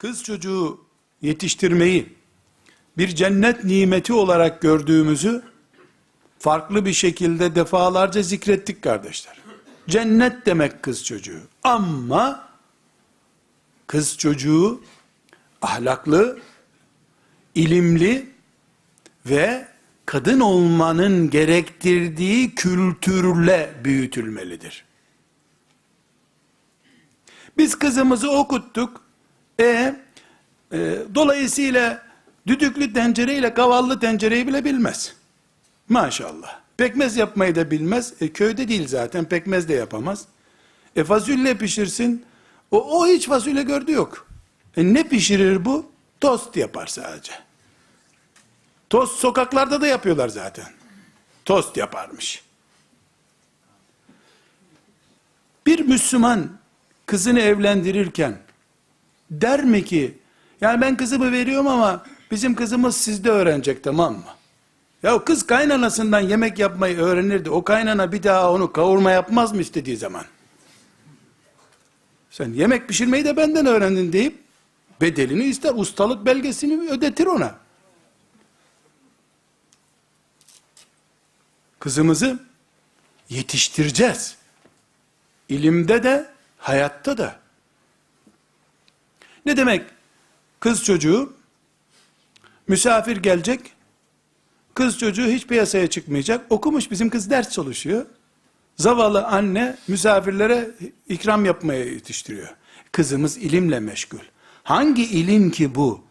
kız çocuğu yetiştirmeyi bir cennet nimeti olarak gördüğümüzü farklı bir şekilde defalarca zikrettik kardeşler. Cennet demek kız çocuğu. Ama kız çocuğu ahlaklı, ilimli ve kadın olmanın gerektirdiği kültürle büyütülmelidir. Biz kızımızı okuttuk. E, e dolayısıyla düdüklü tencereyle kavallı tencereyi bile bilmez. Maşallah. Pekmez yapmayı da bilmez. E, köyde değil zaten pekmez de yapamaz. E fasulye pişirsin. O, o hiç fasulye gördü yok. E, ne pişirir bu? Tost yapar sadece. Tost sokaklarda da yapıyorlar zaten. Tost yaparmış. Bir Müslüman kızını evlendirirken der mi ki yani ben kızımı veriyorum ama bizim kızımız sizde öğrenecek tamam mı? Ya kız kaynanasından yemek yapmayı öğrenirdi. O kaynana bir daha onu kavurma yapmaz mı istediği zaman? Sen yemek pişirmeyi de benden öğrendin deyip bedelini ister, ustalık belgesini ödetir ona. Kızımızı yetiştireceğiz. İlimde de, hayatta da. Ne demek? Kız çocuğu misafir gelecek. Kız çocuğu hiç piyasaya çıkmayacak. Okumuş bizim kız ders çalışıyor. Zavallı anne misafirlere ikram yapmaya yetiştiriyor. Kızımız ilimle meşgul. Hangi ilim ki bu?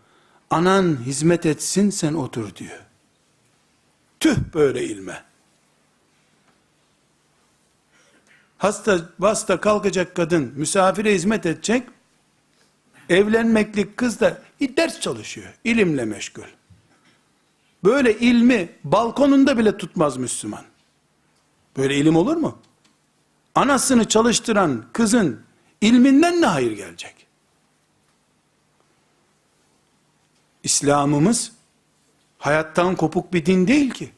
Anan hizmet etsin sen otur diyor. Tüh böyle ilme. Hasta, hasta kalkacak kadın misafire hizmet edecek. Evlenmeklik kız da ders çalışıyor. ilimle meşgul. Böyle ilmi balkonunda bile tutmaz Müslüman. Böyle ilim olur mu? Anasını çalıştıran kızın ilminden ne hayır gelecek? İslam'ımız hayattan kopuk bir din değil ki.